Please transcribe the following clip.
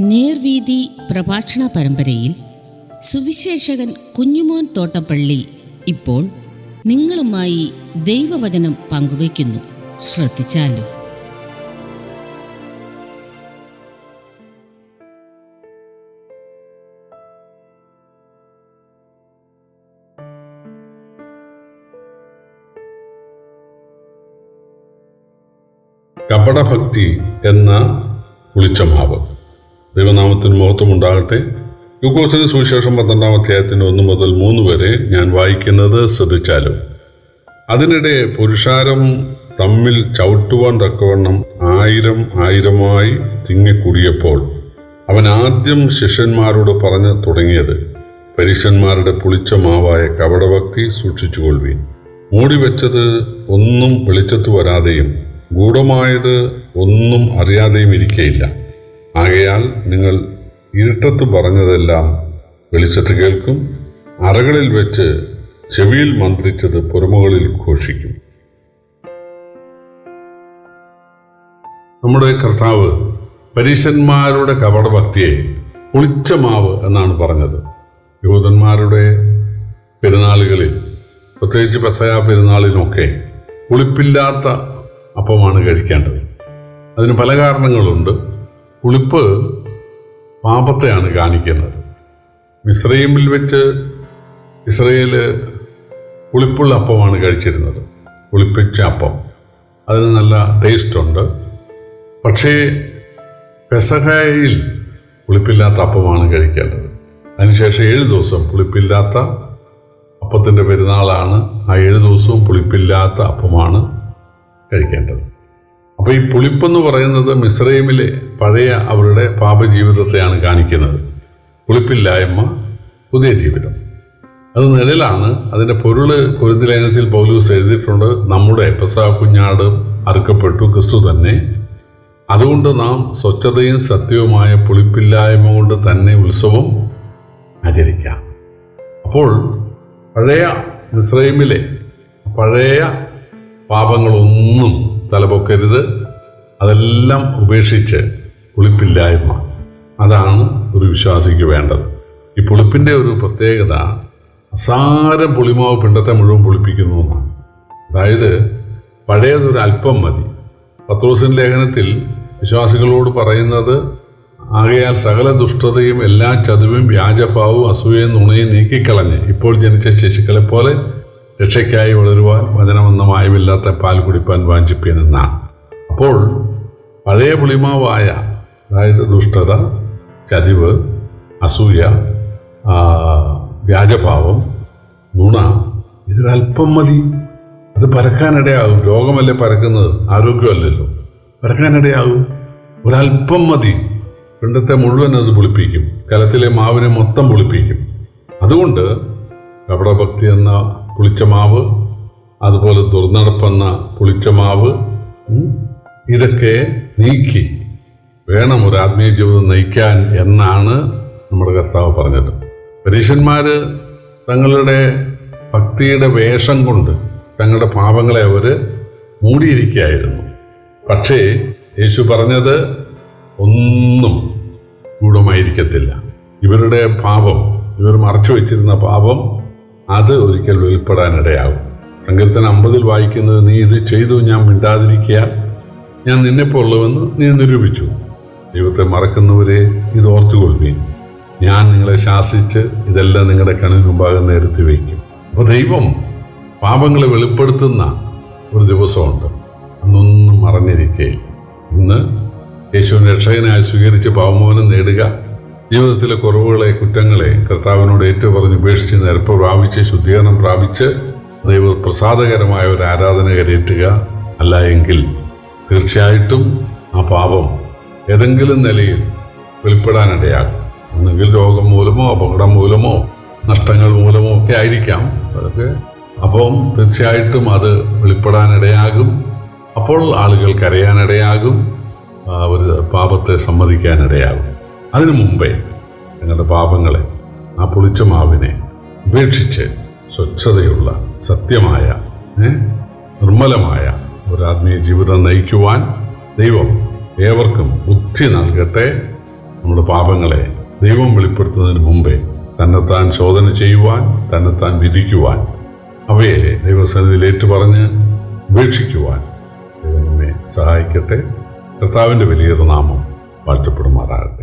നേർവീതി പ്രഭാഷണ പരമ്പരയിൽ സുവിശേഷകൻ കുഞ്ഞുമോൻ തോട്ടപ്പള്ളി ഇപ്പോൾ നിങ്ങളുമായി ദൈവവചനം പങ്കുവയ്ക്കുന്നു. ശ്രദ്ധിച്ചാലും? കപടഭക്തി എന്ന പുളിച്ചമാവ് ദൈവനാമത്തിന് മഹത്വമുണ്ടാകട്ടെ. ഗ്ലൂക്കോസിന് സുവിശേഷം പന്ത്രണ്ടാം അധ്യായത്തിന് ഒന്ന് മുതൽ മൂന്ന് വരെ ഞാൻ വായിക്കുന്നത് ശ്രദ്ധിച്ചാലും. അതിനിടെ പുരുഷാരം തമ്മിൽ ചവിട്ടുവാൻ തക്കവണ്ണം ആയിരം ആയിരമായി തിങ്ങിക്കൂടിയപ്പോൾ അവൻ ആദ്യം ശിഷ്യന്മാരോട് പറഞ്ഞു തുടങ്ങിയത് പരീക്ഷന്മാരുടെ പുളിച്ച മാവായ കപടഭക്തി സൂക്ഷിച്ചുകൊള്ളുവീൻ. മൂടിവെച്ചത് ഒന്നും വെളിച്ചത്ത് വരാതെയും ഗൂഢമായത് ഒന്നും അറിയാതെയും ഇരിക്കയില്ല. ആകയാൽ നിങ്ങൾ ഇരുട്ടത്ത് പറഞ്ഞതെല്ലാം വെളിച്ചത്ത് കേൾക്കും അറകളിൽ വെച്ച് ചെവിയിൽ മന്ത്രിച്ചത് പുറമുകളിൽ ഘോഷിക്കും. നമ്മുടെ കർത്താവ് പരീശന്മാരുടെ കപടഭക്തിയെ പുളിച്ച മാവ് എന്നാണ് പറഞ്ഞത്. യൂതന്മാരുടെ പെരുന്നാളുകളിൽ പ്രത്യേകിച്ച് പെസയ പെരുന്നാളിനൊക്കെ പുളിപ്പില്ലാത്ത അപ്പമാണ് കഴിക്കേണ്ടത്. അതിന് പല കാരണങ്ങളുണ്ട്. പുളിപ്പ് പാപത്തെയാണ് കാണിക്കുന്നത്. മിശ്രൈമിൽ വെച്ച് ഇസ്രയേൽ പുളിപ്പുള്ള അപ്പമാണ് കഴിച്ചിരുന്നത്. പുളിപ്പിച്ച അപ്പം. അതിന് നല്ല ടേസ്റ്റ് ഉണ്ട്. പക്ഷേ പെസഹയിൽ പുളിപ്പില്ലാത്ത അപ്പമാണ് കഴിക്കേണ്ടത്. അതിനുശേഷം ഏഴ് ദിവസം പുളിപ്പില്ലാത്ത അപ്പത്തിന്റെ പെരുന്നാളാണ് ആ ഏഴ് ദിവസവും പുളിപ്പില്ലാത്ത അപ്പമാണ് കഴിക്കേണ്ടത്. അപ്പോൾ ഈ പുളിപ്പെന്ന് പറയുന്നത് മിശ്രൈമിലെ പഴയ അവരുടെ പാപജീവിതത്തെയാണ് കാണിക്കുന്നത്. പുളിപ്പില്ലായ്മ പുതിയ ജീവിതം. അത് നിഴലാണ്. അതിന്റെ പൊരുൾ കുരുതിലേനത്തിൽ പൗലൂസ് എഴുതിയിട്ടുണ്ട്. നമ്മുടെ പെസാ കുഞ്ഞാട് അറുക്കപ്പെട്ടു ക്രിസ്തു തന്നെ. അതുകൊണ്ട് നാം സ്വച്ഛതയും സത്യവുമായ പുളിപ്പില്ലായ്മ കൊണ്ട് തന്നെ ഉത്സവം ആചരിക്കാം. അപ്പോൾ പഴയ മിശ്രൈമിലെ പഴയ പാപങ്ങളൊന്നും തലപൊക്കരുത്. അതെല്ലാം ഉപേക്ഷിച്ച് പുളിപ്പില്ലായ്മ. അതാണ് ഒരു വിശ്വാസിക്ക് വേണ്ടത്. ഈ പുളിപ്പിന്റെ ഒരു പ്രത്യേകത അസാരം പുളിമാവ് പിണ്ടത്തെ മുഴുവൻ പുളിപ്പിക്കുന്നു എന്നാണ്. അതായത് പഴയതൊരു അല്പം മതി. പത്രോസിൻ ലേഖനത്തിൽ വിശ്വാസികളോട് പറയുന്നത് ആകയാൽ സകല ദുഷ്ടതയും എല്ലാ ചതുവും വ്യാജഭാവവും അസൂയയും നുണയും നീക്കിക്കളഞ്ഞ് ഇപ്പോൾ ജനിച്ച ശിശുക്കളെ പോലെ രക്ഷയ്ക്കായി വളരുവാൻ വചനമെന്ന പാൽ കുടിപ്പാൻ വാഞ്ചിപ്പിയൻ എന്നാണ് അപ്പോൾ പഴയ പുളിമാവായ അതായത് ദുഷ്ടത ചതിവ് അസൂയ വ്യാജഭാവം നുണ ഇതിലൽപ്പം മതി. അത് പരക്കാനിടയാകും. രോഗമല്ലേ പരക്കുന്നത്? ആരോഗ്യമല്ലല്ലോ. പരക്കാനിടയാകും. ഒരൽപ്പം മതി. പിണ്ടത്തെ മുഴുവൻ അത് പുളിപ്പിക്കും. കലത്തിലെ മാവിനെ മൊത്തം പുളിപ്പിക്കും. അതുകൊണ്ട് കപടഭക്തി എന്ന പുളിച്ച മാവ് അതുപോലെ ദുർനടപ്പെന്ന പുളിച്ച മാവ് ഇതൊക്കെ നീക്കി വേണം ഒരു ആത്മീയ ജീവിതം നയിക്കാൻ എന്നാണ് നമ്മുടെ കർത്താവ് പറഞ്ഞത്. പരീശന്മാർ തങ്ങളുടെ ഭക്തിയുടെ വേഷം കൊണ്ട് തങ്ങളുടെ പാപങ്ങളെ അവർ മൂടിയിരിക്കുകയായിരുന്നു. പക്ഷേ യേശു പറഞ്ഞത് ഒന്നും ഗൂഢമായിരിക്കത്തില്ല. ഇവരുടെ പാപം ഇവർ മറച്ചു വെച്ചിരുന്ന പാപം അത് ഒരിക്കൽ വെളിപ്പെടാനിടയാകും. സങ്കീർത്തനം അമ്പതിൽ വായിക്കുന്നത് നീ ഇത് ചെയ്തു ഞാൻ മിണ്ടാതിരിക്കുക. ഞാൻ നിന്നെപ്പോലുള്ളവെന്ന് നീ നിരൂപിച്ചു. ദൈവത്തെ മറക്കുന്നവരെ ഇത് ഓർത്തുകൊള്ളുകയും ഞാൻ നിങ്ങളെ ശാസിച്ച് ഇതെല്ലാം നിങ്ങളുടെ കണ്ണിന് മുമ്പാകെ നിരത്തി വയ്ക്കും. അപ്പോൾ ദൈവം പാപങ്ങളെ വെളിപ്പെടുത്തുന്ന ഒരു ദിവസമുണ്ട്. അന്നൊന്നും മറഞ്ഞിരിക്കേ. ഇന്ന് യേശുവിനെ രക്ഷകനായി സ്വീകരിച്ച് പാവമോനം നേടുക ജീവിതത്തിലെ കുറവുകളെ കുറ്റങ്ങളെ കർത്താവിനോട് ഏറ്റു പറഞ്ഞ് ഉപേക്ഷിച്ച് നിരപ്പ് പ്രാപിച്ച് ശുദ്ധീകരണം പ്രാപിച്ച് ദൈവ പ്രസാദകരമായ ഒരു ആരാധന കരയേറ്റുക അല്ല എങ്കിൽ തീർച്ചയായിട്ടും ആ പാപം ഏതെങ്കിലും നിലയിൽ വെളിപ്പെടാനിടയാകും ഒന്നുകിൽ രോഗം മൂലമോ അപകടം മൂലമോ നഷ്ടങ്ങൾ മൂലമോ ഒക്കെ ആയിരിക്കാം. അതൊക്കെ അപ്പം തീർച്ചയായിട്ടും അത് വെളിപ്പെടാനിടയാകും. അപ്പോൾ ആളുകൾ കരയാനിടയാകും അവർ പാപത്തെ സമ്മതിക്കാനിടയാകും. അതിനു മുമ്പേ നിങ്ങളുടെ പാപങ്ങളെ ആ പുളിച്ച മാവിനെ ഉപേക്ഷിച്ച് സ്വച്ഛതയുള്ള സത്യമായ നിർമ്മലമായ ഒരു ജീവിതം നയിക്കുവാൻ ദൈവം ഏവർക്കും ബുദ്ധി നൽകട്ടെ. നമ്മുടെ പാപങ്ങളെ ദൈവം വെളിപ്പെടുത്തുന്നതിന് മുമ്പേ തന്നെത്താൻ ശോധന ചെയ്യുവാൻ തന്നെത്താൻ വിധിക്കുവാൻ അവയെ ദൈവസന്നിധിയിൽ ഏറ്റുപറഞ്ഞ് ഉപേക്ഷിക്കുവാൻ ദൈവം നമ്മെ സഹായിക്കട്ടെ. കർത്താവിന്റെ വലിയൊരു നാമം വാഴ്ത്തപ്പെടുമാറാകട്ടെ.